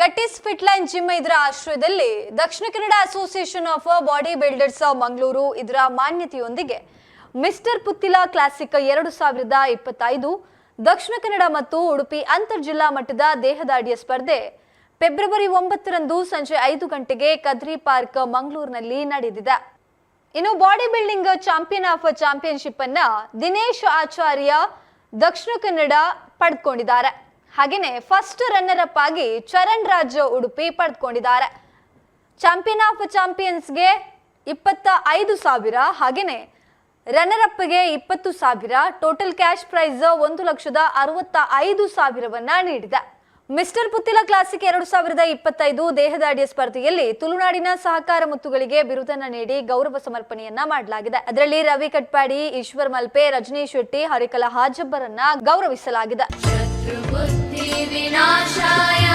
ಗಟ್ಟಿಸ್ ಫಿಟ್ಲೈನ್ gym ಇದರ ಆಶ್ರಯದಲ್ಲಿ Dakshina Kannada association of body builders Mangaluru ಇದರ ಮಾನ್ಯತೆಯೊಂದಿಗೆ ಮಿಸ್ಟರ್ ಪುತ್ತಿಲ ಕ್ಲಾಸಿಕ್ ಎರಡು ಸಾವಿರದ ಇಪ್ಪತ್ತೈದು, ದಕ್ಷಿಣ ಕನ್ನಡ ಮತ್ತು ಉಡುಪಿ ಅಂತರ್ ಜಿಲ್ಲಾ ಮಟ್ಟದ ದೇಹದಾಡಿಯ ಸ್ಪರ್ಧೆ ಫೆಬ್ರವರಿ ಒಂಬತ್ತರಂದು ಸಂಜೆ ಐದು ಗಂಟೆಗೆ ಕದ್ರಿ ಪಾರ್ಕ್ ಮಂಗಳೂರಿನಲ್ಲಿ ನಡೆದಿದೆ. ಇನ್ನು body building champion of championship ಅನ್ನ ದಿನೇಶ್ ಆಚಾರ್ಯ ದಕ್ಷಿಣ ಕನ್ನಡ ಪಡೆದುಕೊಂಡಿದ್ದಾರೆ. ಹಾಗೇನೆ ಫಸ್ಟ್ ರನ್ನರ್ ಅಪ್ ಆಗಿ ಚರಣ್ ರಾಜ್ ಉಡುಪಿ ಪಡೆದುಕೊಂಡಿದ್ದಾರೆ. ಚಾಂಪಿಯನ್ ಆಫ್ ಚಾಂಪಿಯನ್ಸ್ಗೆ ಇಪ್ಪತ್ತ ಐದು ಸಾವಿರ, ಹಾಗೇನೆ ರನ್ನರ್ ಅಪ್ಗೆ ಇಪ್ಪತ್ತು ಸಾವಿರ ಟೋಟಲ್ ಕ್ಯಾಶ್ ಪ್ರೈಸ್ ಒಂದು ಲಕ್ಷದ ಅರವತ್ತ ಐದು ಸಾವಿರವನ್ನ ನೀಡಿದೆ. ಮಿಸ್ಟರ್ ಪುತ್ತಿಲ ಕ್ಲಾಸಿಕ್ ಎರಡು ಸಾವಿರದ ಇಪ್ಪತ್ತೈದು ದೇಹದಾಡಿಯ ಸ್ಪರ್ಧೆಯಲ್ಲಿ ತುಳುನಾಡಿನ ಸಹಕಾರ ಮುತ್ತುಗಳಿಗೆ ಬಿರುದನ್ನು ನೀಡಿ ಗೌರವ ಸಮರ್ಪಣೆಯನ್ನ ಮಾಡಲಾಗಿದೆ. ಅದರಲ್ಲಿ ರವಿ ಕಟ್ಪಾಡಿ, ಈಶ್ವರ್ ಮಲ್ಪೆ, ರಜನೀಶ್ ಶೆಟ್ಟಿ, ಹರಿಕಲ ಹಾಜಬ್ಬರನ್ನ ಗೌರವಿಸಲಾಗಿದೆ. शत्रुबुद्धिविनाशाय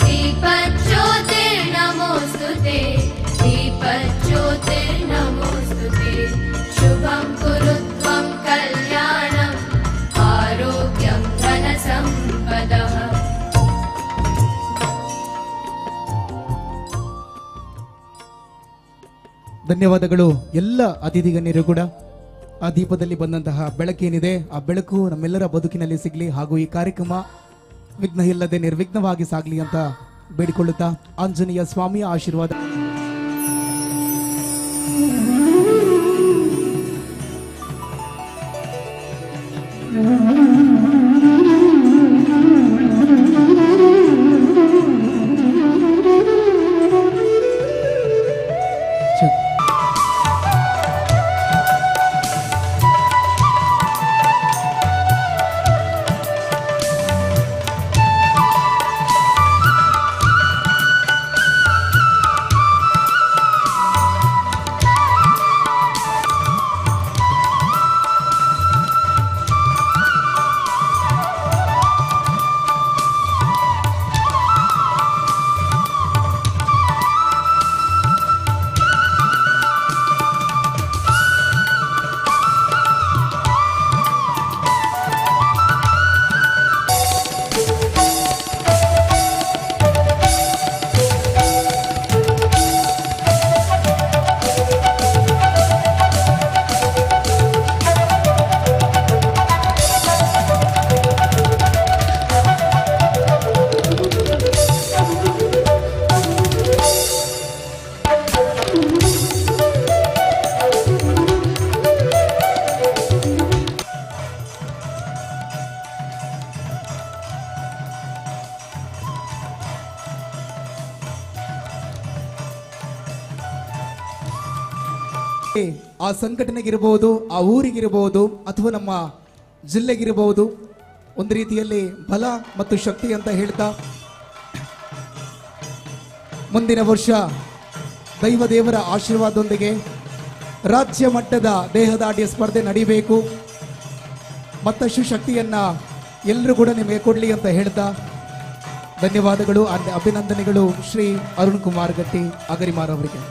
दीपज्योतिर्नमोऽस्तु ते दीपज्योतिर्नमोऽस्तु ते शुभं कुरु त्वं कल्याणम् आरोग्यं धनसम्पदः ಧನ್ಯವಾದಗಳು ಎಲ್ಲ ಅತಿಥಿ ಗಣ್ಯರು ಕೂಡ ಆ ದೀಪದಲ್ಲಿ ಬಂದಂತಹ ಬೆಳಕೇನಿದೆ ಆ ಬೆಳಕು ನಮ್ಮೆಲ್ಲರ ಬದುಕಿನಲ್ಲಿ ಸಿಗಲಿ ಹಾಗೂ ಈ ಕಾರ್ಯಕ್ರಮ ವಿಘ್ನ ಇಲ್ಲದೆ ನಿರ್ವಿಘ್ನವಾಗಿ ಸಾಗಲಿ ಅಂತ ಬೇಡಿಕೊಳ್ಳುತ್ತಾ ಆಂಜನೇಯ ಸ್ವಾಮಿಯ ಆಶೀರ್ವಾದ. ಚ- ಆ ಸಂಘಟನೆಗಿರಬಹುದು ಆ ಊರಿಗಿರಬಹುದು ಅಥವಾ ನಮ್ಮ ಜಿಲ್ಲೆಗಿರಬಹುದು ಒಂದು ರೀತಿಯಲ್ಲಿ ಬಲ ಮತ್ತು ಶಕ್ತಿ ಅಂತ ಹೇಳ್ತಾ ಮುಂದಿನ ವರ್ಷ ದೈವದೇವರ ಆಶೀರ್ವಾದದೊಂದಿಗೆ ರಾಜ್ಯ ಮಟ್ಟದ ದೇಹದಾಡಿಯ ಸ್ಪರ್ಧೆ ನಡೀಬೇಕು. ಮತ್ತಷ್ಟು ಶಕ್ತಿಯನ್ನ ಎಲ್ಲರೂ ಕೂಡ ನಿಮಗೆ ಕೊಡಲಿ ಅಂತ ಹೇಳ್ತಾ ಧನ್ಯವಾದಗಳು. ಅಭಿನಂದನೆಗಳು ಶ್ರೀ ಅರುಣ್ ಕುಮಾರ್ ಗಟ್ಟಿ, ಅಗರಿಮಾರ್ ಅವರಿಗೆ.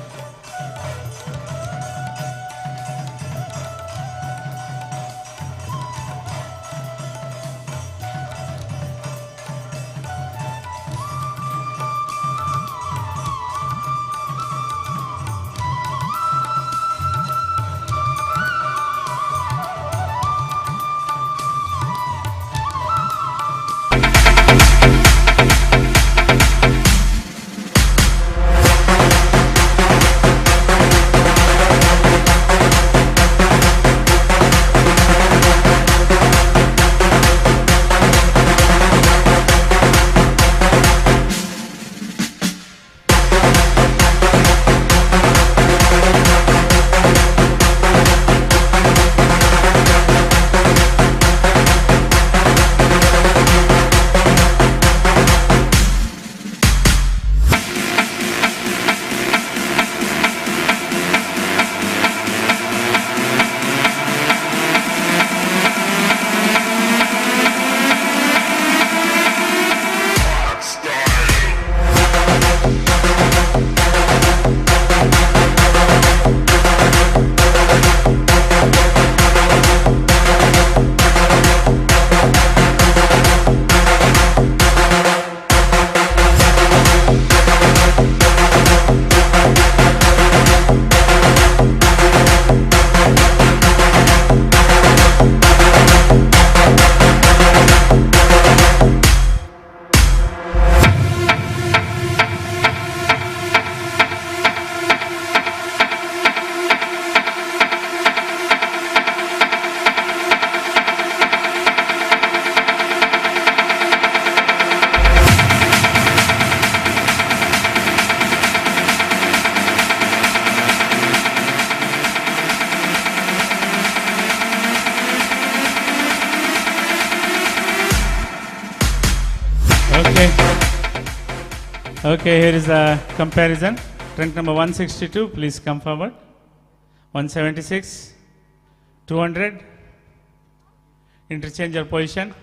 Okay, here is the comparison. Trunk number 162, please come forward. 176, 200. Interchange your position.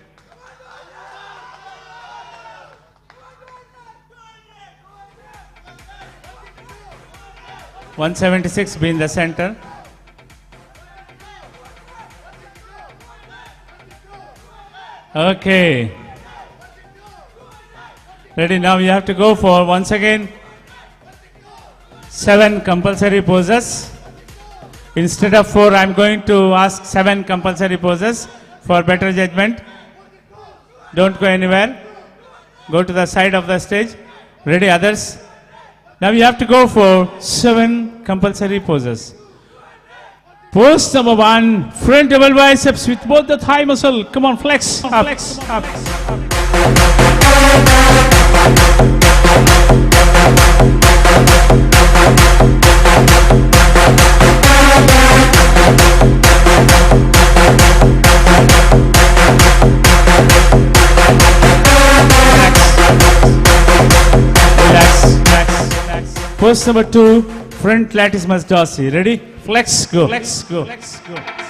One seventy-six be in the center. Okay. Ready, now you have to go for once again seven compulsory poses. Instead of four, I'm going to ask seven compulsory poses for better judgment. Don't go anywhere. Go to the side of the stage. Ready, others? Now you have to go for seven compulsory poses. Pose number one, front double biceps with both the thigh muscle. Come on, flex. Up, flex. Up. Relax, First number two, front lattice dorsi. Ready? Flex, go. Flex, go. Flex, go. Flex, go.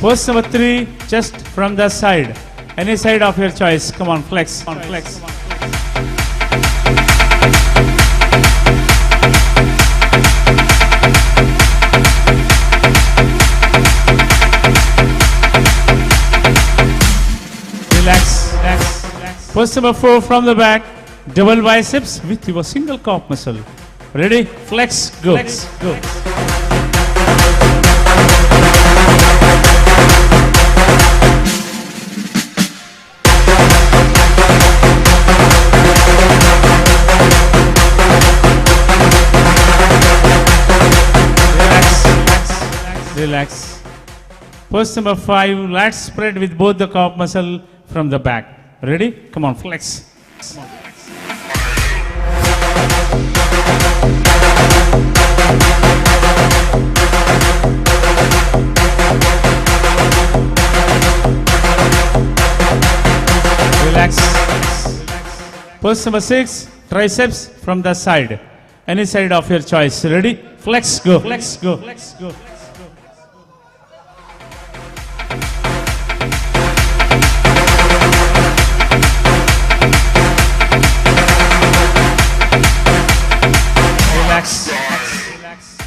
Pose number three, just from the side. Any side of your choice. Come on, flex. Come on, flex. Relax, relax, relax. Pose number four from the back. Double biceps with your single calf muscle. Ready? Flex, go. Flex, go. Relax, relax. Pose number five, lats spread with both the calf muscle from the back. Ready? Come on, flex. Come on. Relax. Pose number six, triceps from the side. Any side of your choice. Ready? Flex, go. Flex, go. Flex, go. Relax.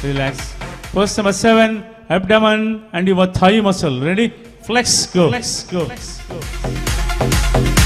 Relax. Pose number seven, abdomen and your thigh muscle. Ready? Flex, go. Flex, go. I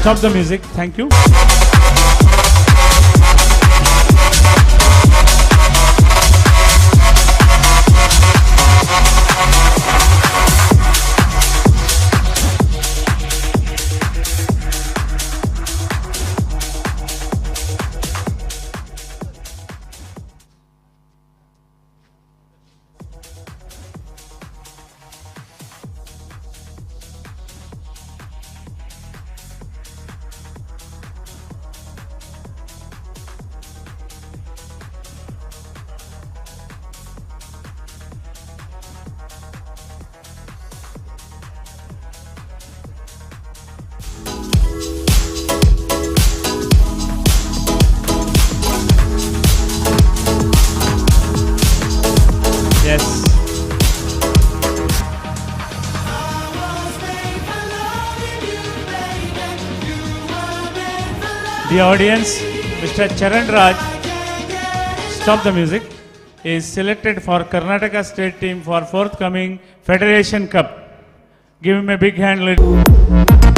Stop the music. Thank you. The audience, Mr. Charan Raj, stop the music, is selected for Karnataka state team for forthcoming Federation Cup. Give him a big hand. ladies.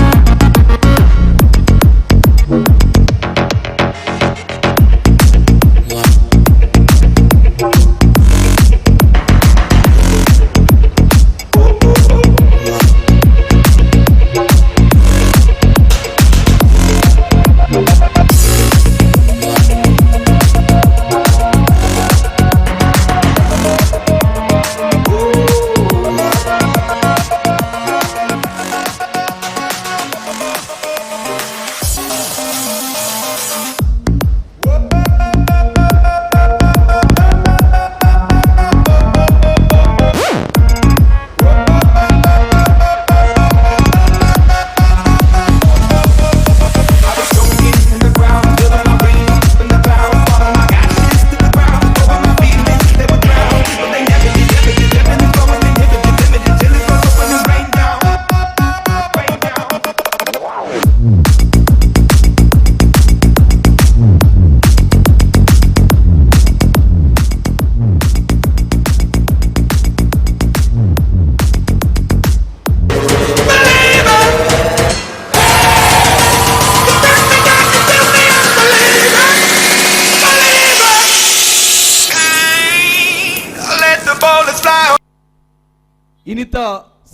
ಇನ್ನಿತ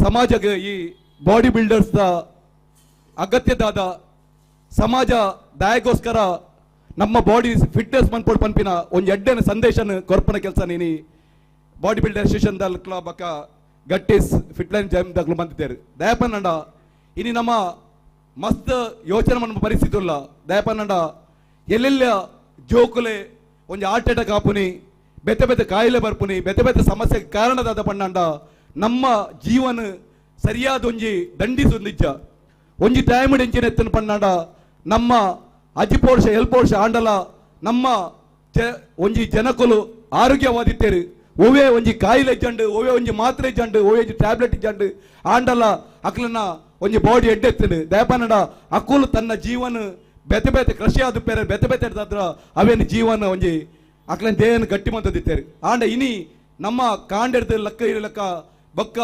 ಸಮಾಜಕ್ಕೆ ಈ body builders ಅಗತ್ಯದಾದ ಸಮಾಜ ದಯಗೋಸ್ಕರ ನಮ್ಮ body fitness ಮನ್ಪೋಡ್ ಪಂಪಿನ ಒಂದು ಎಡ್ಡನ ಸಂದೇಶನ ಕೊರ್ಪನ ಕೆಲಸ ನೀನಿ body builder association ದಲ್ಕ್ಲ ಅಕ್ಕ ಗಟ್ಟಿಸ್ ಫಿಟ್ನೆಸ್ ಜೈಮ್ ದಗ್ಲು ಬಂದಿದ್ದೇರು. ದಯಪನ್ನಂಡ ಇನಿ ನಮ್ಮ ಮಸ್ತ್ ಯೋಚನೆ ಮನ್ಪ ಪರಿಸ್ಥಿತಿ ಇಲ್ಲ. ದಯಪನ್ನಂಡ ಎಲ್ಲೆಲ್ಲ ಜೋಕುಲೆ ಒಂದು ಆರ್ಟ್ ಅಟ್ಯಾಕ್ ಆಪುನಿ ಬೆತ್ತ ಬೆತ್ತ ಕಾಯಿಲೆ ಬರ್ಪುನಿ ಬೆತ್ತ ಬೆತ್ತ ಸಮಸ್ಯೆಗೆ ಕಾರಣದಾದ ಪಣ್ಣಂಡ ನಮ್ಮ ಜೀವನ ಸರಿಯಾದ ಒಂಜಿ ದಂಡಿಸೊಂದಿಜ್ಜ. ಒಂಜಿ ಟೈಮಡ್ ಎಂಚಿನ ಎತ್ತನ ಪನ್ನಡ ನಮ್ಮ ಅಜಿಪೋರ್ಷ ಎಲ್ಪೋರ್ಷ ಆಂಡಲ, ನಮ್ಮ ಒಂಜಿ ಜನಕುಲು ಆರೋಗ್ಯವಾದಿತ್ತೇರು. ಒವೆ ಒಂಜಿ ಕಾಯಿಲೆ ಇಜ್ಜಂಡು ಒವೆ ಒಂಜಿ ಮಾತ್ರೆ ಇಜ್ಜಂಡು ಒವೆ ಒಂಜಿ ಟ್ಯಾಬ್ಲೆಟ್ ಇಜ್ಜಂಡು ಆಂಡಲ ಅಕ್ಲನ್ನ ಒಂಜಿ ಬಾಡಿ ಎಡ್ಡೆತ್ತನು ದಯಪನ್ನಡ ಅಕ್ಕುಲು ತನ್ನ ಜೀವನ ಬೆತೆ ಬೆತೆ ಕೃಷಿ ಆದ ಪೇರೆ, ಬೆತೆ ಬೆತೆ ಇಡ್ದಾದ್ರ ಅವೇನು ಜೀವನ ಒಂಜಿ ಅಕ್ಲನ ದೇಹನ ಗಟ್ಟಿ ಮಂತದಿತ್ತೇರು ಆಂಡ, ಇನಿ ನಮ್ಮ ಕಾಂಡೆಡ್ದು ಲಕ್ಕ ಇರಲಕ್ಕ ಬೊಕ್ಕ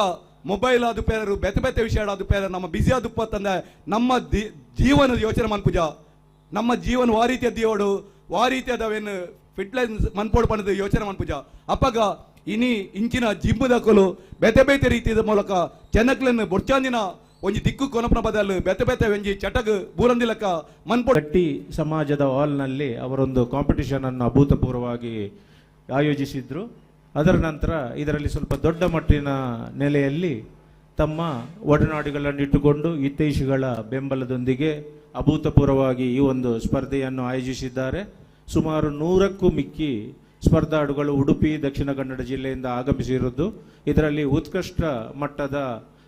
ಮೊಬೈಲ್ ಅದು ಪೇರರು ಬೆತೆ ಬೆತೆ ವಿಷಯ ಅದು ನಮ್ಮ ಬಿಸಿ ಆದುಪ್ಪ ತಂದೆ, ನಮ್ಮ ದಿ- ಜೀವನದ ಯೋಚನೆ ಮನ್ಪುಜ ನಮ್ಮ ಜೀವನ ವಾ ರೀತಿಯ ದೇವಡು, ವಾ ರೀತಿಯದವೇನು ಫಿಟ್ನೆಸ್ ಮನ್ಪೋಡ್ ಪಡೆದು ಯೋಚನೆ ಮನ್ಪುಜ ಅಪ್ಪಗ ಇನಿ ಇಂಚಿನ ಜಿಮ್ಮದಕಲು ಬೆತೆ ಬೇತೆ ರೀತಿಯ ಮೂಲಕ ಜನಕ್ಲನ್ನು ಬೊಡ್ಚಾಂದಿನ ಒಂಜಿ ದಿಕ್ಕು ಕೊನಪನ ಬದಲು ಬೆತೆ ಬೆತೆ ಒಂಜಿ ಚಟಗ್ ಬೂರಂದಿಲಕ ಮನ್ಪೋಡ್ ಗಟ್ಟಿ ಸಮಾಜದ ಹಾಲ್ನಲ್ಲಿ ಅವರೊಂದು ಕಾಂಪಿಟಿಷನ್ ಅನ್ನು ಅಭೂತಪೂರ್ವವಾಗಿ ಆಯೋಜಿಸಿದ್ರು. ಅದರ ನಂತರ ಇದರಲ್ಲಿ ಸ್ವಲ್ಪ ದೊಡ್ಡ ಮಟ್ಟಿನ ನೆಲೆಯಲ್ಲಿ ತಮ್ಮ ಒಡನಾಡಿಗಳನ್ನು ಇಟ್ಟುಕೊಂಡು ಹಿತೈಷಿಗಳ ಬೆಂಬಲದೊಂದಿಗೆ ಅಭೂತಪೂರ್ವವಾಗಿ ಈ ಒಂದು ಸ್ಪರ್ಧೆಯನ್ನು ಆಯೋಜಿಸಿದ್ದಾರೆ. ಸುಮಾರು ನೂರಕ್ಕೂ ಮಿಕ್ಕಿ ಸ್ಪರ್ಧಾಡುಗಳು ಉಡುಪಿ, ದಕ್ಷಿಣ ಕನ್ನಡ ಜಿಲ್ಲೆಯಿಂದ ಆಗಮಿಸಿರುವುದು. ಇದರಲ್ಲಿ ಉತ್ಕೃಷ್ಟ ಮಟ್ಟದ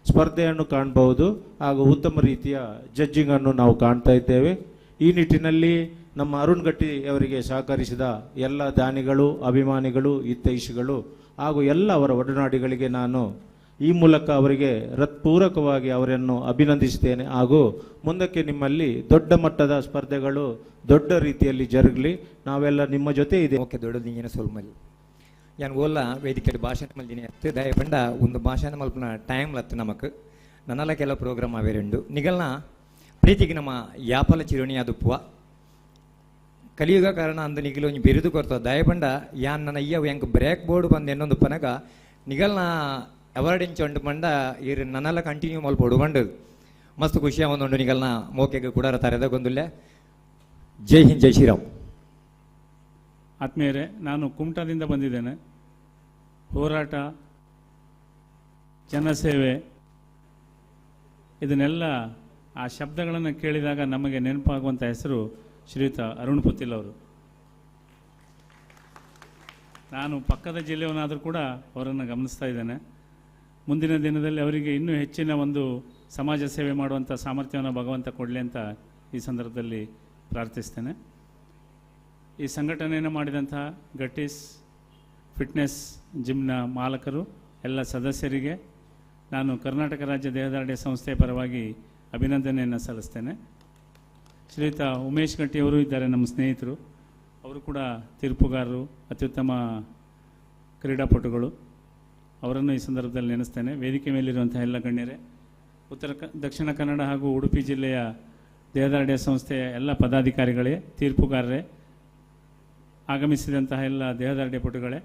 ಸ್ಪರ್ಧೆಯನ್ನು ಕಾಣಬಹುದು ಹಾಗೂ ಉತ್ತಮ ರೀತಿಯ ಜಡ್ಜಿಂಗನ್ನು ನಾವು ಕಾಣ್ತಾ ಇದ್ದೇವೆ. ಈ ನಿಟ್ಟಿನಲ್ಲಿ ನಮ್ಮ ಅರುಣ್ ಗಟ್ಟಿ ಅವರಿಗೆ ಸಹಕರಿಸಿದ ಎಲ್ಲ ದಾನಿಗಳು, ಅಭಿಮಾನಿಗಳು, ಹಿತೈಷಿಗಳು ಹಾಗೂ ಎಲ್ಲ ಅವರ ಒಡನಾಡಿಗಳಿಗೆ ನಾನು ಈ ಮೂಲಕ ಅವರಿಗೆ ಹೃತ್ಪೂರ್ವಕವಾಗಿ ಅವರನ್ನು ಅಭಿನಂದಿಸುತ್ತೇನೆ ಹಾಗೂ ಮುಂದಕ್ಕೆ ನಿಮ್ಮಲ್ಲಿ ದೊಡ್ಡ ಮಟ್ಟದ ಸ್ಪರ್ಧೆಗಳು ದೊಡ್ಡ ರೀತಿಯಲ್ಲಿ ಜರುಗಲಿ. ನಾವೆಲ್ಲ ನಿಮ್ಮ ಜೊತೆ ಇದೆ ಓಕೆ ದೊಡ್ಡದಿಂಗಿನ ಓಲ್ಲ ವೇದಿಕೆ ಭಾಷಣ ಮಲ್ದಿನಿ ಅತ್ತು ದಯ ಬಂಡ ಒಂದು ಭಾಷಣ ಮಲ್ಪನ ಟೈಮ್ ಲತ್ತು ನಮಗೆ ನನ್ನಲ್ಲ ಕೆಲವು ಪ್ರೋಗ್ರಾಮ್ ಅವೆ ನಿಗಲ್ನ ಪ್ರೀತಿಗೆ ನಮ್ಮ ಯಾಪಲ ಚಿರುಣಿ ಅದುಪ್ಪುವ ಕಲಿಯುಗ ಕಾರಣ ಅಂದ ನಿಗಿಲು ಒಂಜಿ ಬಿರುದು ಕೊರ್ತ ದಯಪಂಡ, ಯಾನ್ ನನ್ನ ಅಯ್ಯ ಎಂಕ್ ಬ್ರೇಕ್ ಬೋರ್ಡ್ ಬಂದು ಎನ್ನೊಂದು ಪನಗ ನಿಗಲ್ನ ಅವಾರ್ಡ್ ಇಂಚೊಂಡು ಪಂಡ ಇರ್ ನನ್ನೆಲ್ಲ ಕಂಟಿನ್ಯೂ ಮಲ್ಪೋಡು ಬಂಡದು ಮಸ್ತ್ ಖುಷಿ ಒಂದೊಂದು ನಿಗಲ್ನ ಮೋಕೆಗೆ ಕೂಡ ತರೆದ ಗೊಂದುಲ್ಲೆ ಜೈ ಹಿಂದ್, ಜೈ ಶ್ರೀರಾಮ್. ಆತ್ಮೀಯರೇ, ನಾನು ಕುಮಟಾದಿಂದ ಬಂದಿದ್ದೇನೆ. ಹೋರಾಟ, ಜನಸೇವೆ, ಇದನ್ನೆಲ್ಲ ಆ ಶಬ್ದಗಳನ್ನು ಕೇಳಿದಾಗ ನಮಗೆ ನೆನಪಾಗುವಂಥ ಹೆಸರು ಶ್ರೀಯುತ ಅರುಣ್ ಪುತಿಲ್ ಅವರು. ನಾನು ಪಕ್ಕದ ಜಿಲ್ಲೆಯವನಾದರೂ ಕೂಡ ಅವರನ್ನು ಗಮನಿಸ್ತಾ ಇದ್ದೇನೆ. ಮುಂದಿನ ದಿನದಲ್ಲಿ ಅವರಿಗೆ ಇನ್ನೂ ಹೆಚ್ಚಿನ ಒಂದು ಸಮಾಜ ಸೇವೆ ಮಾಡುವಂಥ ಸಾಮರ್ಥ್ಯವನ್ನು ಭಗವಂತ ಕೊಡಲಿ ಅಂತ ಈ ಸಂದರ್ಭದಲ್ಲಿ ಪ್ರಾರ್ಥಿಸ್ತೇನೆ. ಈ ಸಂಘಟನೆಯನ್ನು ಮಾಡಿದಂಥ ಗಟ್ಟಿಸ್, ಫಿಟ್ನೆಸ್ ಜಿಮ್ನ ಮಾಲಕರು, ಎಲ್ಲ ಸದಸ್ಯರಿಗೆ ನಾನು ಕರ್ನಾಟಕ ರಾಜ್ಯ ದೇಹದಾರ್ಢ್ಯ ಸಂಸ್ಥೆಯ ಪರವಾಗಿ ಅಭಿನಂದನೆಯನ್ನು ಸಲ್ಲಿಸ್ತೇನೆ. ಶ್ರೀಯುತ ಉಮೇಶ್ ಗಟ್ಟಿ ಅವರು ಇದ್ದಾರೆ, ನಮ್ಮ ಸ್ನೇಹಿತರು. ಅವರು ಕೂಡ ತೀರ್ಪುಗಾರರು, ಅತ್ಯುತ್ತಮ ಕ್ರೀಡಾಪಟುಗಳು. ಅವರನ್ನು ಈ ಸಂದರ್ಭದಲ್ಲಿ ನೆನೆಸ್ತೇನೆ. ವೇದಿಕೆ ಮೇಲಿರುವಂತಹ ಎಲ್ಲ ಗಣ್ಯರೇ, ಉತ್ತರ ಕ, ದಕ್ಷಿಣ ಕನ್ನಡ ಹಾಗೂ ಉಡುಪಿ ಜಿಲ್ಲೆಯ ದೇಹದಾರ್ಢ್ಯ ಸಂಸ್ಥೆಯ ಎಲ್ಲ ಪದಾಧಿಕಾರಿಗಳೇ, ತೀರ್ಪುಗಾರರೇ, ಆಗಮಿಸಿದಂತಹ ಎಲ್ಲ ದೇಹದಾರ್ಢ್ಯ ಪಟುಗಳೇ,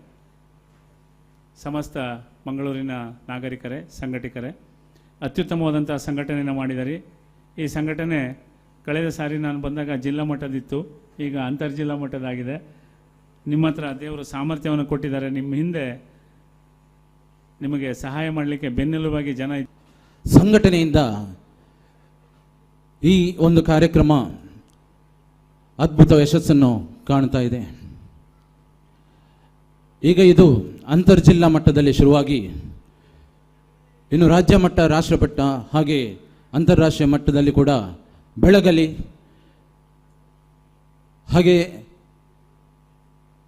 ಸಮಸ್ತ ಮಂಗಳೂರಿನ ನಾಗರಿಕರೇ, ಸಂಘಟಕರೇ, ಅತ್ಯುತ್ತಮವಾದಂತಹ ಸಂಘಟನೆಯನ್ನು ಮಾಡಿದರೆ ಈ ಸಂಘಟನೆ ಕಳೆದ ಸಾರಿ ನಾನು ಬಂದಾಗ ಜಿಲ್ಲಾ ಮಟ್ಟದಿತ್ತು. ಈಗ ಅಂತರ್ಜಿಲ್ಲಾ ಮಟ್ಟದಾಗಿದೆ. ನಿಮ್ಮ ಹತ್ರ ದೇವರು ಸಾಮರ್ಥ್ಯವನ್ನು ಕೊಟ್ಟಿದ್ದಾರೆ. ನಿಮ್ಮ ಹಿಂದೆ ನಿಮಗೆ ಸಹಾಯ ಮಾಡಲಿಕ್ಕೆ ಬೆನ್ನೆಲುಬಾಗಿ ಜನ. ಸಂಘಟನೆಯಿಂದ ಈ ಒಂದು ಕಾರ್ಯಕ್ರಮ ಅದ್ಭುತ ಯಶಸ್ಸನ್ನು ಕಾಣ್ತಾ ಇದೆ. ಈಗ ಇದು ಅಂತರ್ಜಿಲ್ಲಾ ಮಟ್ಟದಲ್ಲಿ ಶುರುವಾಗಿ ಇನ್ನು ರಾಜ್ಯ ಮಟ್ಟ ರಾಷ್ಟ್ರ ಮಟ್ಟ ಹಾಗೆ ಅಂತಾರಾಷ್ಟ್ರೀಯ ಮಟ್ಟದಲ್ಲಿ ಕೂಡ ಬೆಳಗಲಿ, ಹಾಗೆ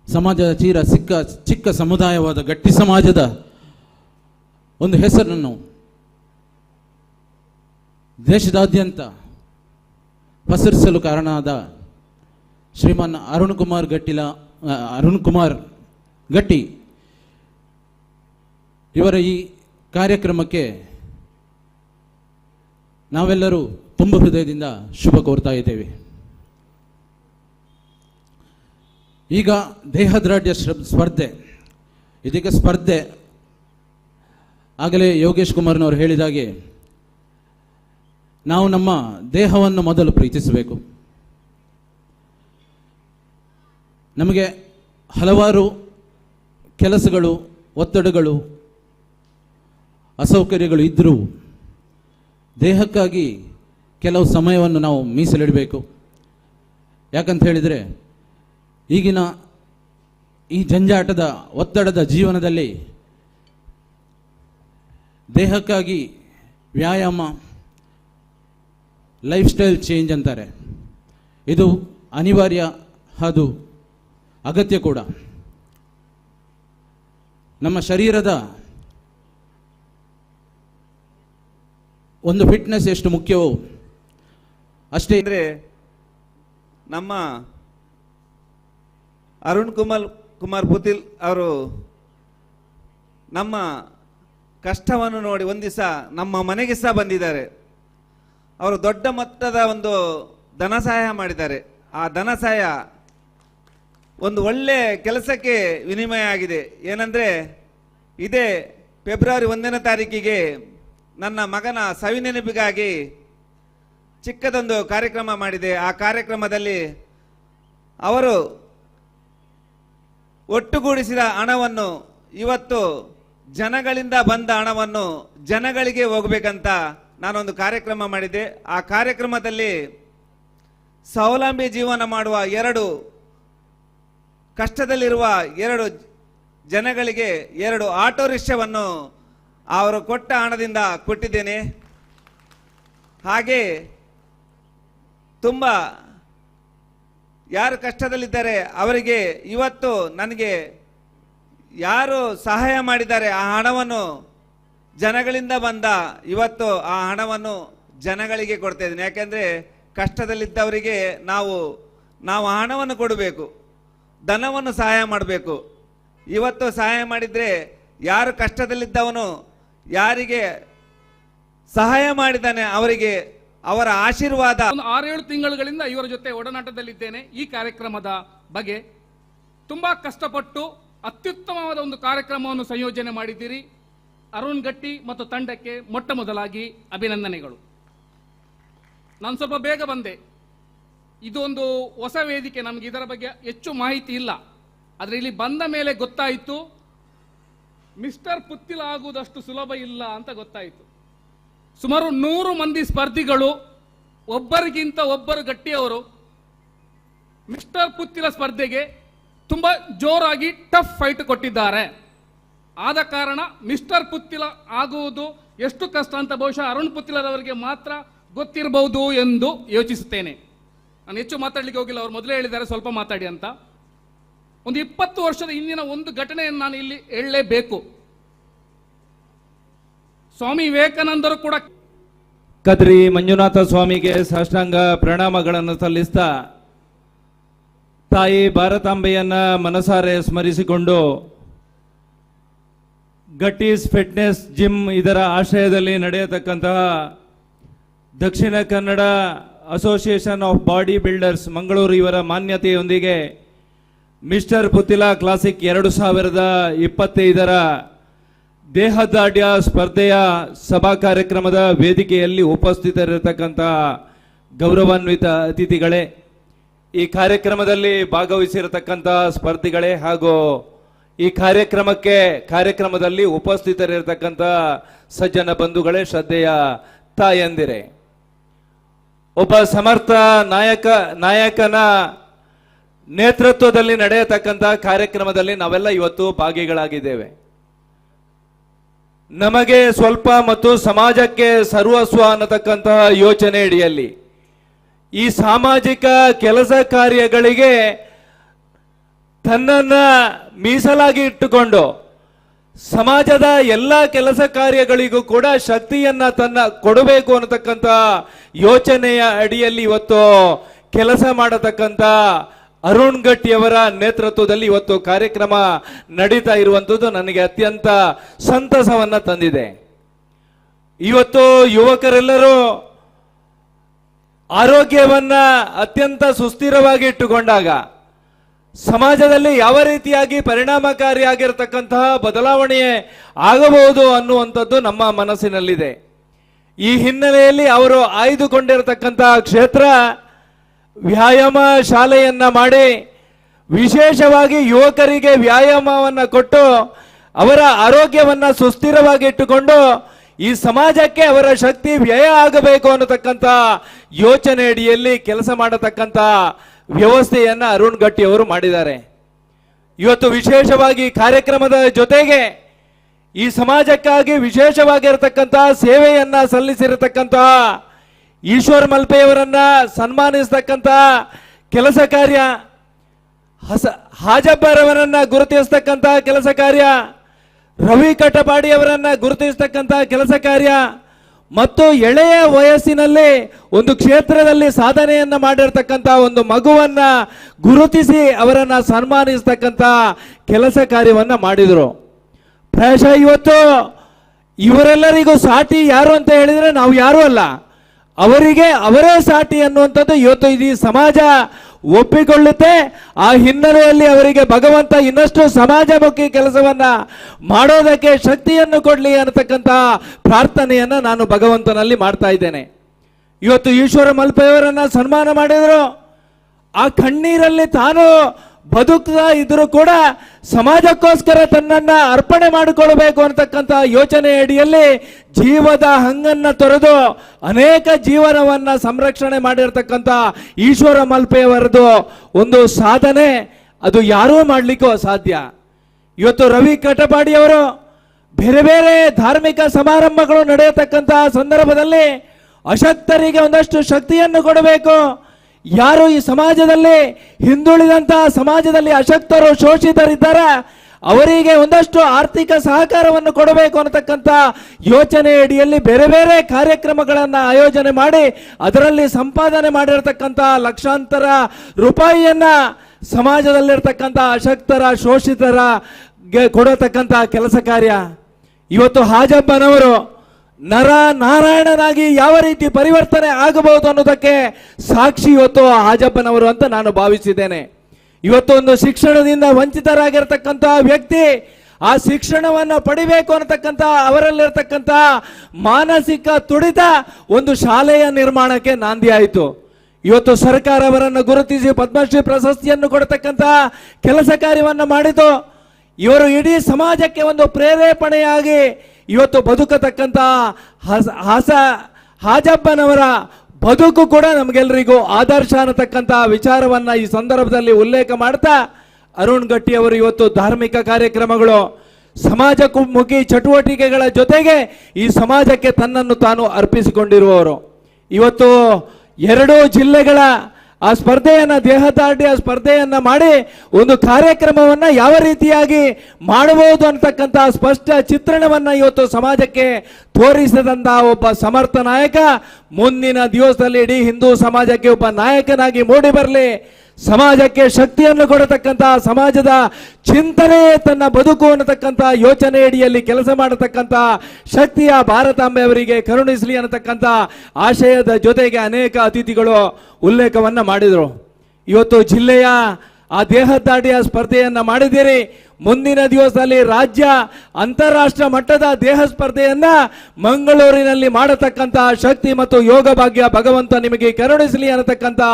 ಸಮಾಜದ ಚೀರ ಸಿಕ್ಕ, ಚಿಕ್ಕ ಸಮುದಾಯವಾದ ಗಟ್ಟಿ ಸಮಾಜದ ಒಂದು ಹೆಸರನ್ನು ದೇಶದಾದ್ಯಂತ ಪಸರಿಸಲು ಕಾರಣವಾದ ಶ್ರೀಮಾನ್ ಅರುಣ್ ಕುಮಾರ್ ಗಟ್ಟಿಲ ಅರುಣ್ ಕುಮಾರ್ ಗಟ್ಟಿ ಇವರ ಈ ಕಾರ್ಯಕ್ರಮಕ್ಕೆ ನಾವೆಲ್ಲರೂ ತುಂಬ ಹೃದಯದಿಂದ ಶುಭ ಕೋರ್ತಾ ಇದ್ದೇವೆ. ಈಗ ದೇಹದ್ರಾಢ್ಯ ಸ್ಪರ್ಧೆ. ಇದೀಗ ಸ್ಪರ್ಧೆ. ಆಗಲೇ ಯೋಗೇಶ್ ಕುಮಾರ್ನವರು ಹೇಳಿದಾಗೆ, ನಾವು ನಮ್ಮ ದೇಹವನ್ನು ಮೊದಲು ಪ್ರೀತಿಸಬೇಕು. ನಮಗೆ ಹಲವಾರು ಕೆಲಸಗಳು, ಒತ್ತಡಗಳು, ಅಸೌಕರ್ಯಗಳು ಇದ್ದರೂ ದೇಹಕ್ಕಾಗಿ ಕೆಲವು ಸಮಯವನ್ನು ನಾವು ಮೀಸಲಿಡಬೇಕು. ಯಾಕಂತ ಹೇಳಿದರೆ, ಈಗಿನ ಈ ಜಂಜಾಟದ ಒತ್ತಡದ ಜೀವನದಲ್ಲಿ ದೇಹಕ್ಕಾಗಿ ವ್ಯಾಯಾಮ ಲೈಫ್ ಸ್ಟೈಲ್ ಚೇಂಜ್ ಅಂತಾರೆ. ಇದು ಅನಿವಾರ್ಯ, ಅದು ಅಗತ್ಯ ಕೂಡ. ನಮ್ಮ ಶರೀರದ ಒಂದು ಫಿಟ್ನೆಸ್ ಎಷ್ಟು ಮುಖ್ಯವೋ ಅಷ್ಟೇ. ಅಂದರೆ ನಮ್ಮ ಅರುಣ್ ಕುಮಾರ್ ಕುಮಾರ್ ಪುತಿಲ್ ಅವರು ನಮ್ಮ ಕಷ್ಟವನ್ನು ನೋಡಿ ಒಂದು ದಿವಸ ನಮ್ಮ ಮನೆಗೆ ಸಹ ಬಂದಿದ್ದಾರೆ. ಅವರು ದೊಡ್ಡ ಮೊತ್ತದ ಒಂದು ಧನ ಸಹಾಯ ಮಾಡಿದ್ದಾರೆ. ಆ ಧನ ಸಹಾಯ ಒಂದು ಒಳ್ಳೆ ಕೆಲಸಕ್ಕೆ ವಿನಿಮಯ ಆಗಿದೆ. ಏನಂದರೆ ಇದೇ ಫೆಬ್ರವರಿ ಒಂದನೇ ತಾರೀಕಿಗೆ ನನ್ನ ಮಗನ ಸವಿನೆನಪಿಗಾಗಿ ಚಿಕ್ಕದೊಂದು ಕಾರ್ಯಕ್ರಮ ಮಾಡಿದೆ. ಆ ಕಾರ್ಯಕ್ರಮದಲ್ಲಿ ಅವರು ಒಟ್ಟುಗೂಡಿಸಿದ ಹಣವನ್ನು ಇವತ್ತು ಜನಗಳಿಂದ ಬಂದ ಹಣವನ್ನು ಜನಗಳಿಗೆ ಹೋಗ್ಬೇಕಂತ ನಾನೊಂದು ಕಾರ್ಯಕ್ರಮ ಮಾಡಿದೆ. ಆ ಕಾರ್ಯಕ್ರಮದಲ್ಲಿ ಸ್ವಾವಲಂಬಿ ಜೀವನ ಮಾಡುವ ಎರಡು, ಕಷ್ಟದಲ್ಲಿರುವ ಎರಡು ಜನಗಳಿಗೆ ಎರಡು ಆಟೋ ರಿಕ್ಷಾವನ್ನು ಅವರು ಕೊಟ್ಟ ಹಣದಿಂದ ಕೊಟ್ಟಿದ್ದೇನೆ. ಹಾಗೆ ತುಂಬ ಯಾರು ಕಷ್ಟದಲ್ಲಿದ್ದಾರೆ ಅವರಿಗೆ ಇವತ್ತು ನನಗೆ ಯಾರು ಸಹಾಯ ಮಾಡಿದ್ದಾರೆ ಆ ಹಣವನ್ನು ಜನಗಳಿಂದ ಬಂದ ಇವತ್ತು ಆ ಹಣವನ್ನು ಜನಗಳಿಗೆ ಕೊಡ್ತಾ ಇದ್ದೀನಿ. ಯಾಕೆಂದರೆ ಕಷ್ಟದಲ್ಲಿದ್ದವರಿಗೆ ನಾವು ನಾವು ಹಣವನ್ನು ಕೊಡಬೇಕು, ಧನವನ್ನು ಸಹಾಯ ಮಾಡಬೇಕು. ಇವತ್ತು ಸಹಾಯ ಮಾಡಿದರೆ ಯಾರು ಕಷ್ಟದಲ್ಲಿದ್ದವನು ಯಾರಿಗೆ ಸಹಾಯ ಮಾಡಿದ್ದಾನೆ ಅವರಿಗೆ ಅವರ ಆಶೀರ್ವಾದ ಒಂದು ಆರೇಳು ತಿಂಗಳುಗಳಿಂದ ಇವರ ಜೊತೆ ಒಡನಾಟದಲ್ಲಿದ್ದೇನೆ. ಈ ಕಾರ್ಯಕ್ರಮದ ಬಗ್ಗೆ ತುಂಬಾ ಕಷ್ಟಪಟ್ಟು ಅತ್ಯುತ್ತಮವಾದ ಒಂದು ಕಾರ್ಯಕ್ರಮವನ್ನು ಸಂಯೋಜನೆ ಮಾಡಿದ್ದೀರಿ. ಅರುಣ್ ಗಟ್ಟಿ ಮತ್ತು ತಂಡಕ್ಕೆ ಮೊಟ್ಟ ಮೊದಲಾಗಿ ಅಭಿನಂದನೆಗಳು. ನಾನು ಸ್ವಲ್ಪ ಬೇಗ ಬಂದೆ. ಇದೊಂದು ಹೊಸ ವೇದಿಕೆ, ನಮಗೆ ಇದರ ಬಗ್ಗೆ ಹೆಚ್ಚು ಮಾಹಿತಿ ಇಲ್ಲ. ಆದರೆ ಇಲ್ಲಿ ಬಂದ ಮೇಲೆ ಗೊತ್ತಾಯಿತು. ಮಿಸ್ಟರ್ ಪುತ್ತಿಲ ಆಗುವುದಷ್ಟು ಸುಲಭ ಇಲ್ಲ ಅಂತ ಗೊತ್ತಾಯಿತು. ಸುಮಾರು ನೂರು ಮಂದಿ ಸ್ಪರ್ಧಿಗಳು, ಒಬ್ಬರಿಗಿಂತ ಒಬ್ಬರು ಗಟ್ಟಿಯವರು, ಮಿಸ್ಟರ್ ಪುತ್ತಿಲ ಸ್ಪರ್ಧೆಗೆ ತುಂಬ ಜೋರಾಗಿ ಟಫ್ ಫೈಟ್ ಕೊಟ್ಟಿದ್ದಾರೆ. ಆದ ಕಾರಣ ಮಿಸ್ಟರ್ ಪುತ್ತಿಲ ಆಗುವುದು ಎಷ್ಟು ಕಷ್ಟ ಅಂತ ಬಹುಶಃ ಅರುಣ್ ಪುತ್ತಿಲರವರಿಗೆ ಮಾತ್ರ ಗೊತ್ತಿರಬಹುದು ಎಂದು ಯೋಚಿಸುತ್ತೇನೆ. ನಾನು ಹೆಚ್ಚು ಮಾತಾಡಲಿಕ್ಕೆ ಹೋಗಿಲ್ಲ, ಅವರು ಮೊದಲೇ ಹೇಳಿದ್ದಾರೆ, ಸ್ವಲ್ಪ ಮಾತಾಡಿ ಅಂತ. ಒಂದು ಇಪ್ಪತ್ತು ವರ್ಷದ ಹಿಂದಿನ ಒಂದು ಘಟನೆಯನ್ನು ನಾನು ಇಲ್ಲಿ ಹೇಳಲೇಬೇಕು. ಸ್ವಾಮಿ ವಿವೇಕಾನಂದರು ಕೂಡ ಕದ್ರಿ ಮಂಜುನಾಥ ಸ್ವಾಮಿಗೆ ಸಾಷ್ಟಾಂಗ ಪ್ರಣಾಮಗಳನ್ನು ಸಲ್ಲಿಸ್ತಾ ತಾಯಿ ಭಾರತಾಂಬೆಯನ್ನ ಮನಸಾರೆ ಸ್ಮರಿಸಿಕೊಂಡು ಗಟ್ಟಿಸ್ ಫಿಟ್ನೆಸ್ ಜಿಮ್ ಇದರ ಆಶ್ರಯದಲ್ಲಿ ನಡೆಯತಕ್ಕಂತಹ Dakshina Kannada association of body builders Mangaluru ಇವರ ಮಾನ್ಯತೆಯೊಂದಿಗೆ ಮಿಸ್ಟರ್ ಪುತಿಲಾ ಕ್ಲಾಸಿಕ್ ಎರಡು ಸಾವಿರದ ಇಪ್ಪತ್ತೈದರ ದೇಹದಾಢ್ಯ ಸ್ಪರ್ಧೆಯ ಸಭಾ ಕಾರ್ಯಕ್ರಮದ ವೇದಿಕೆಯಲ್ಲಿ ಉಪಸ್ಥಿತರಿರತಕ್ಕಂಥ ಗೌರವಾನ್ವಿತ ಅತಿಥಿಗಳೇ, ಈ ಕಾರ್ಯಕ್ರಮದಲ್ಲಿ ಭಾಗವಹಿಸಿರತಕ್ಕಂಥ ಸ್ಪರ್ಧಿಗಳೇ ಹಾಗೂ ಈ ಕಾರ್ಯಕ್ರಮಕ್ಕೆ ಕಾರ್ಯಕ್ರಮದಲ್ಲಿ ಉಪಸ್ಥಿತರಿರತಕ್ಕಂಥ ಸಜ್ಜನ ಬಂಧುಗಳೇ, ಶ್ರದ್ಧೆಯ ತಾಯಂದಿರೆ. ಒಬ್ಬ ಸಮರ್ಥ ನಾಯಕ, ನಾಯಕನ ನೇತೃತ್ವದಲ್ಲಿ ನಡೆಯತಕ್ಕಂಥ ಕಾರ್ಯಕ್ರಮದಲ್ಲಿ ನಾವೆಲ್ಲ ಇವತ್ತು ಭಾಗಿಗಳಾಗಿದ್ದೇವೆ. ನಮಗೆ ಸ್ವಲ್ಪ ಮತ್ತು ಸಮಾಜಕ್ಕೆ ಸರ್ವಸ್ವ ಅನ್ನತಕ್ಕಂತಹ ಯೋಚನೆ ಅಡಿಯಲ್ಲಿ ಈ ಸಾಮಾಜಿಕ ಕೆಲಸ ಕಾರ್ಯಗಳಿಗೆ ತನ್ನನ್ನು ಮೀಸಲಾಗಿ ಇಟ್ಟುಕೊಂಡು ಸಮಾಜದ ಎಲ್ಲ ಕೆಲಸ ಕಾರ್ಯಗಳಿಗೂ ಕೂಡ ಶಕ್ತಿಯನ್ನ ತನ್ನ ಕೊಡಬೇಕು ಅನ್ನತಕ್ಕಂಥ ಯೋಚನೆಯ ಅಡಿಯಲ್ಲಿ ಇವತ್ತು ಕೆಲಸ ಮಾಡತಕ್ಕಂಥ ಅರುಣ್ ಗಟ್ಟಿಯವರ ನೇತೃತ್ವದಲ್ಲಿ ಇವತ್ತು ಕಾರ್ಯಕ್ರಮ ನಡೀತಾ ಇರುವಂಥದ್ದು ನನಗೆ ಅತ್ಯಂತ ಸಂತಸವನ್ನ ತಂದಿದೆ. ಇವತ್ತು ಯುವಕರೆಲ್ಲರೂ ಆರೋಗ್ಯವನ್ನ ಅತ್ಯಂತ ಸುಸ್ಥಿರವಾಗಿ ಇಟ್ಟುಕೊಂಡಾಗ ಸಮಾಜದಲ್ಲಿ ಯಾವ ರೀತಿಯಾಗಿ ಪರಿಣಾಮಕಾರಿಯಾಗಿರತಕ್ಕಂತಹ ಬದಲಾವಣೆ ಆಗಬಹುದು ಅನ್ನುವಂಥದ್ದು ನಮ್ಮ ಮನಸ್ಸಿನಲ್ಲಿದೆ. ಈ ಹಿನ್ನೆಲೆಯಲ್ಲಿ ಅವರು ಆಯ್ದುಕೊಂಡಿರತಕ್ಕಂತಹ ಕ್ಷೇತ್ರ ವ್ಯಾಯಾಮ ಶಾಲೆಯನ್ನು ಮಾಡಿ ವಿಶೇಷವಾಗಿ ಯುವಕರಿಗೆ ವ್ಯಾಯಾಮವನ್ನು ಕೊಟ್ಟು ಅವರ ಆರೋಗ್ಯವನ್ನು ಸುಸ್ಥಿರವಾಗಿ ಇಟ್ಟುಕೊಂಡು ಈ ಸಮಾಜಕ್ಕೆ ಅವರ ಶಕ್ತಿ ವ್ಯಯ ಆಗಬೇಕು ಅನ್ನತಕ್ಕಂಥ ಯೋಚನೆ ಅಡಿಯಲ್ಲಿ ಕೆಲಸ ಮಾಡತಕ್ಕಂಥ ವ್ಯವಸ್ಥೆಯನ್ನು ಅರುಣ್ ಗಟ್ಟಿ ಅವರು ಮಾಡಿದ್ದಾರೆ. ಇವತ್ತು ವಿಶೇಷವಾಗಿ ಕಾರ್ಯಕ್ರಮದ ಜೊತೆಗೆ ಈ ಸಮಾಜಕ್ಕಾಗಿ ವಿಶೇಷವಾಗಿರತಕ್ಕಂತಹ ಸೇವೆಯನ್ನ ಸಲ್ಲಿಸಿರತಕ್ಕಂತಹ ಈಶ್ವರ್ ಮಲ್ಪೆಯವರನ್ನ ಸನ್ಮಾನಿಸ್ತಕ್ಕಂಥ ಕೆಲಸ ಕಾರ್ಯ, ಹಸ ಹಾಜಬ್ಬರವರನ್ನ ಗುರುತಿಸ್ತಕ್ಕಂಥ ಕೆಲಸ ಕಾರ್ಯ, ರವಿ ಕಟಪಾಡಿಯವರನ್ನ ಗುರುತಿಸ್ತಕ್ಕಂಥ ಕೆಲಸ ಕಾರ್ಯ, ಮತ್ತು ಎಳೆಯ ವಯಸ್ಸಿನಲ್ಲಿ ಒಂದು ಕ್ಷೇತ್ರದಲ್ಲಿ ಸಾಧನೆಯನ್ನ ಮಾಡಿರ್ತಕ್ಕಂಥ ಒಂದು ಮಗುವನ್ನ ಗುರುತಿಸಿ ಅವರನ್ನ ಸನ್ಮಾನಿಸ್ತಕ್ಕಂಥ ಕೆಲಸ ಕಾರ್ಯವನ್ನ ಮಾಡಿದರು. ಪ್ರಾಯಶಃ ಇವತ್ತು ಇವರೆಲ್ಲರಿಗೂ ಸಾಟಿ ಯಾರು ಅಂತ ಹೇಳಿದ್ರೆ ನಾವು ಯಾರೂ ಅಲ್ಲ. ಅವರಿಗೆ ಅವರೇ ಸಾಟಿ ಅನ್ನುವಂಥದ್ದು ಇವತ್ತು ಇಡೀ ಸಮಾಜ ಒಪ್ಪಿಕೊಳ್ಳುತ್ತೆ. ಆ ಹಿನ್ನೆಲೆಯಲ್ಲಿ ಅವರಿಗೆ ಭಗವಂತ ಇನ್ನಷ್ಟು ಸಮಾಜಮುಖಿ ಕೆಲಸವನ್ನ ಮಾಡೋದಕ್ಕೆ ಶಕ್ತಿಯನ್ನು ಕೊಡಲಿ ಅನ್ನತಕ್ಕಂಥ ಪ್ರಾರ್ಥನೆಯನ್ನ ನಾನು ಭಗವಂತನಲ್ಲಿ ಮಾಡ್ತಾ ಇದ್ದೇನೆ. ಇವತ್ತು ಈಶ್ವರ ಮಲ್ಪೆಯವರನ್ನ ಸನ್ಮಾನ ಮಾಡಿದರು. ಆ ಕಣ್ಣೀರಲ್ಲಿ ತಾನು ಬದುಕ್ತಾ ಇದ್ರೂ ಕೂಡ ಸಮಾಜಕ್ಕೋಸ್ಕರ ತನ್ನನ್ನ ಅರ್ಪಣೆ ಮಾಡಿಕೊಳ್ಬೇಕು ಅಂತಕ್ಕಂಥ ಯೋಚನೆ ಅಡಿಯಲ್ಲಿ ಜೀವದ ಹಂಗನ್ನ ತೊರೆದು ಅನೇಕ ಜೀವನವನ್ನ ಸಂರಕ್ಷಣೆ ಮಾಡಿರ್ತಕ್ಕಂಥ ಈಶ್ವರ ಮಲ್ಪೆಯವರದು ಒಂದು ಸಾಧನೆ. ಅದು ಯಾರೂ ಮಾಡಲಿಕ್ಕೂ ಅಸಾಧ್ಯ. ಇವತ್ತು ರವಿ ಕಟಪಾಡಿಯವರು ಬೇರೆ ಬೇರೆ ಧಾರ್ಮಿಕ ಸಮಾರಂಭಗಳು ನಡೆಯತಕ್ಕಂತಹ ಸಂದರ್ಭದಲ್ಲಿ ಅಶಕ್ತರಿಗೆ ಒಂದಷ್ಟು ಶಕ್ತಿಯನ್ನು ಕೊಡಬೇಕು. ಯಾರು ಈ ಸಮಾಜದಲ್ಲಿ ಹಿಂದುಳಿದಂತಹ ಸಮಾಜದಲ್ಲಿ ಅಶಕ್ತರು ಶೋಷಿತರಿದ್ದಾರೆ, ಅವರಿಗೆ ಒಂದಷ್ಟು ಆರ್ಥಿಕ ಸಹಕಾರವನ್ನು ಕೊಡಬೇಕು ಅನ್ನತಕ್ಕಂಥ ಯೋಚನೆಯಡಿಯಲ್ಲಿ ಬೇರೆ ಬೇರೆ ಕಾರ್ಯಕ್ರಮಗಳನ್ನು ಆಯೋಜನೆ ಮಾಡಿ, ಅದರಲ್ಲಿ ಸಂಪಾದನೆ ಮಾಡಿರತಕ್ಕಂಥ ಲಕ್ಷಾಂತರ ರೂಪಾಯಿಯನ್ನು ಸಮಾಜದಲ್ಲಿರ್ತಕ್ಕಂಥ ಅಶಕ್ತರ ಶೋಷಿತರ ಕೊಡತಕ್ಕಂಥ ಕೆಲಸ ಕಾರ್ಯ. ಇವತ್ತು ಹಾಜಬ್ಬನವರು ನರ ನಾರಾಯಣನಾಗಿ ಯಾವ ರೀತಿ ಪರಿವರ್ತನೆ ಆಗಬಹುದು ಅನ್ನೋದಕ್ಕೆ ಸಾಕ್ಷಿ ಇವತ್ತು ಹಾಜಪ್ಪನವರು ಅಂತ ನಾನು ಭಾವಿಸಿದ್ದೇನೆ. ಇವತ್ತು ಒಂದು ಶಿಕ್ಷಣದಿಂದ ವಂಚಿತರಾಗಿರ್ತಕ್ಕಂಥ ವ್ಯಕ್ತಿ ಆ ಶಿಕ್ಷಣವನ್ನು ಪಡಿಬೇಕು ಅನ್ನತಕ್ಕಂಥ ಅವರಲ್ಲಿರ್ತಕ್ಕಂಥ ಮಾನಸಿಕ ತುಡಿತ ಒಂದು ಶಾಲೆಯ ನಿರ್ಮಾಣಕ್ಕೆ ನಾಂದಿ ಆಯಿತು. ಇವತ್ತು ಸರ್ಕಾರ ಅವರನ್ನು ಗುರುತಿಸಿ ಪದ್ಮಶ್ರೀ ಪ್ರಶಸ್ತಿಯನ್ನು ಕೊಡತಕ್ಕಂಥ ಕೆಲಸ ಕಾರ್ಯವನ್ನು ಮಾಡಿತು. ಇವರು ಇಡೀ ಸಮಾಜಕ್ಕೆ ಒಂದು ಪ್ರೇರೇಪಣೆಯಾಗಿ ಇವತ್ತು ಬದುಕತಕ್ಕಂಥ ಹಸ, ಹಾಸ, ಹಾಜಪ್ಪನವರ ಬದುಕು ಕೂಡ ನಮಗೆಲ್ಲರಿಗೂ ಆದರ್ಶ ಅನ್ನತಕ್ಕಂಥ ವಿಚಾರವನ್ನ ಈ ಸಂದರ್ಭದಲ್ಲಿ ಉಲ್ಲೇಖ ಮಾಡ್ತಾ ಅರುಣ್ ಗಟ್ಟಿ ಅವರು ಇವತ್ತು ಧಾರ್ಮಿಕ ಕಾರ್ಯಕ್ರಮಗಳು, ಸಮಾಜ ಮುಖಿ ಚಟುವಟಿಕೆಗಳ ಜೊತೆಗೆ ಈ ಸಮಾಜಕ್ಕೆ ತನ್ನನ್ನು ತಾನು ಅರ್ಪಿಸಿಕೊಂಡಿರುವವರು. ಇವತ್ತು ಎರಡೂ ಜಿಲ್ಲೆಗಳ ಆ ಸ್ಪರ್ಧೆಯನ್ನ ಆ ಸ್ಪರ್ಧೆಯನ್ನು ಮಾಡಿ ಒಂದು ಕಾರ್ಯಕ್ರಮವನ್ನ ಯಾವ ರೀತಿಯಾಗಿ ಮಾಡಬಹುದು ಅಂತಕ್ಕಂಥ ಸ್ಪಷ್ಟ ಚಿತ್ರಣವನ್ನ ಇವತ್ತು ಸಮಾಜಕ್ಕೆ ತೋರಿಸಿದಂತಹ ಒಬ್ಬ ಸಮರ್ಥ ನಾಯಕ. ಮುಂದಿನ ದಿವಸದಲ್ಲಿ ಇಡೀ ಹಿಂದೂ ಸಮಾಜಕ್ಕೆ ಒಬ್ಬ ನಾಯಕನಾಗಿ ಮೂಡಿ ಬರಲಿ. ಸಮಾಜಕ್ಕೆ ಶಕ್ತಿಯನ್ನು ಕೊಡತಕ್ಕಂತಹ ಸಮಾಜದ ಚಿಂತನೆಯೇ ತನ್ನ ಬದುಕು ಅನ್ನತಕ್ಕಂಥ ಯೋಚನೆ ಅಡಿಯಲ್ಲಿ ಕೆಲಸ ಮಾಡತಕ್ಕಂಥ ಶಕ್ತಿಯ ಭಾರತಾಂಬೆ ಅವರಿಗೆ ಕರುಣಿಸಲಿ ಅನ್ನತಕ್ಕಂಥ ಆಶಯದ ಜೊತೆಗೆ ಅನೇಕ ಅತಿಥಿಗಳು ಉಲ್ಲೇಖವನ್ನ ಮಾಡಿದರು. ಇವತ್ತು ಜಿಲ್ಲೆಯ ಆ ದೇಹದಾಟಿಯ ಸ್ಪರ್ಧೆಯನ್ನು ಮಾಡಿದ್ದೀರಿ. ಮುಂದಿನ ದಿವಸದಲ್ಲಿ ರಾಜ್ಯ ಅಂತಾರಾಷ್ಟ್ರ ಮಟ್ಟದ ದೇಹ ಸ್ಪರ್ಧೆಯನ್ನ ಮಂಗಳೂರಿನಲ್ಲಿ ಮಾಡತಕ್ಕಂತಹ ಶಕ್ತಿ ಮತ್ತು ಯೋಗ ಭಾಗ್ಯ ಭಗವಂತ ನಿಮಗೆ ಕರುಣಿಸಲಿ ಅನ್ನತಕ್ಕಂತಹ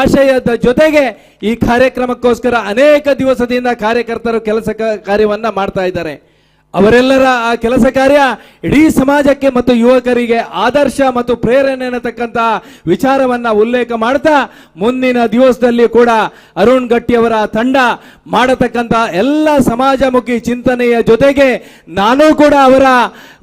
ಆಶಯದ ಜೊತೆಗೆ ಈ ಕಾರ್ಯಕ್ರಮಕ್ಕೋಸ್ಕರ ಅನೇಕ ದಿವಸದಿಂದ ಕಾರ್ಯಕರ್ತರು ಕೆಲಸ ಕಾರ್ಯವನ್ನ ಮಾಡ್ತಾ ಇದ್ದಾರೆ. ಅವರೆಲ್ಲರ ಆ ಕೆಲಸ ಕಾರ್ಯ ಇಡೀ ಸಮಾಜಕ್ಕೆ ಮತ್ತು ಯುವಕರಿಗೆ ಆದರ್ಶ ಮತ್ತು ಪ್ರೇರಣೆ ಅನ್ನತಕ್ಕಂಥ ವಿಚಾರವನ್ನ ಉಲ್ಲೇಖ ಮಾಡ್ತಾ ಮುಂದಿನ ದಿವಸದಲ್ಲಿ ಕೂಡ ಅರುಣ್ ಗಟ್ಟಿ ಅವರ ತಂಡ ಮಾಡತಕ್ಕಂಥ ಎಲ್ಲ ಸಮಾಜಮುಖಿ ಚಿಂತನೆಯ ಜೊತೆಗೆ ನಾನು ಕೂಡ ಅವರ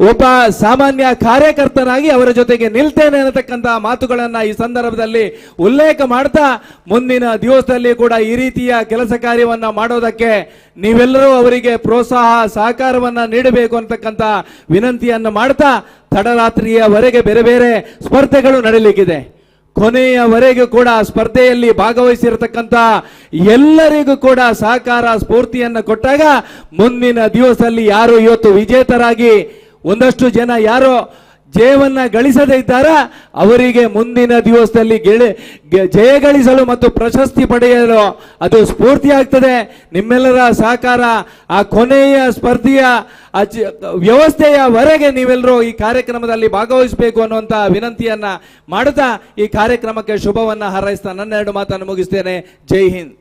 ಒಬ್ಬ ಸಾಮಾನ್ಯ ಕಾರ್ಯಕರ್ತನಾಗಿ ಅವರ ಜೊತೆಗೆ ನಿಲ್ತೇನೆ ಅನ್ನತಕ್ಕಂಥ ಮಾತುಗಳನ್ನು ಈ ಸಂದರ್ಭದಲ್ಲಿ ಉಲ್ಲೇಖ ಮಾಡ್ತಾ ಮುಂದಿನ ದಿವಸದಲ್ಲಿ ಕೂಡ ಈ ರೀತಿಯ ಕೆಲಸ ಕಾರ್ಯವನ್ನು ಮಾಡೋದಕ್ಕೆ ನೀವೆಲ್ಲರೂ ಅವರಿಗೆ ಪ್ರೋತ್ಸಾಹ, ಸಹಕಾರವನ್ನು ನೀಡಬೇಕು ಅಂತಕ್ಕಂಥ ವಿನಂತಿಯನ್ನು ಮಾಡ್ತಾ ತಡರಾತ್ರಿಯವರೆಗೆ ಬೇರೆ ಬೇರೆ ಸ್ಪರ್ಧೆಗಳು ನಡೀಲಿಕ್ಕಿದೆ. ಕೊನೆಯವರೆಗೂ ಕೂಡ ಸ್ಪರ್ಧೆಯಲ್ಲಿ ಭಾಗವಹಿಸಿರತಕ್ಕಂಥ ಎಲ್ಲರಿಗೂ ಕೂಡ ಸಹಕಾರ ಸ್ಫೂರ್ತಿಯನ್ನು ಕೊಟ್ಟಾಗ ಮುಂದಿನ ದಿವಸದಲ್ಲಿ ಯಾರು ಇವತ್ತು ವಿಜೇತರಾಗಿ ಒಂದಷ್ಟು ಜನ ಯಾರೋ ಜಯವನ್ನ ಗಳಿಸದೇ ಇದ್ದಾರ, ಅವರಿಗೆ ಮುಂದಿನ ದಿವಸದಲ್ಲಿ ಗೆಳೆ ಜಯ ಗಳಿಸಲು ಮತ್ತು ಪ್ರಶಸ್ತಿ ಪಡೆಯಲು ಅದು ಸ್ಫೂರ್ತಿ ಆಗ್ತದೆ ನಿಮ್ಮೆಲ್ಲರ ಸಹಕಾರ, ಆ ಕೊನೆಯ ಸ್ಪರ್ಧೆಯ, ಆ ಚ- ವ್ಯವಸ್ಥೆಯವರೆಗೆ ನೀವೆಲ್ಲರೂ ಈ ಕಾರ್ಯಕ್ರಮದಲ್ಲಿ ಭಾಗವಹಿಸಬೇಕು ಅನ್ನುವಂತ ವಿನಂತಿಯನ್ನ ಮಾಡುತ್ತಾ ಈ ಕಾರ್ಯಕ್ರಮಕ್ಕೆ ಶುಭವನ್ನ ಹಾರೈಸ್ತಾ ನನ್ನ ಎರಡು ಮಾತನ್ನು ಮುಗಿಸ್ತೇನೆ. ಜೈ ಹಿಂದ್.